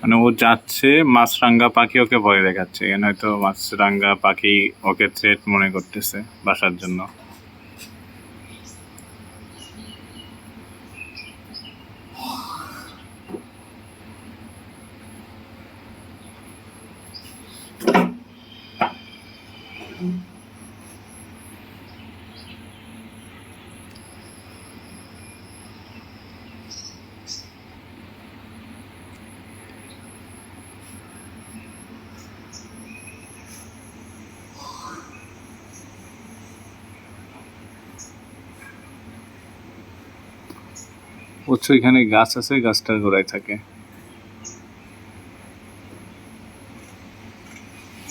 মানে ও যাচ্ছে, মাছরাঙ্গা পাখি ওকে ভয় দেখাচ্ছে। এখানে হয়তো মাছরাঙ্গা পাখি ওকে থ্রেট মনে করতেছে বাসার জন্য। বুঝছ এখানে গাছ আছে গাছটার গোড়ায় থাকে।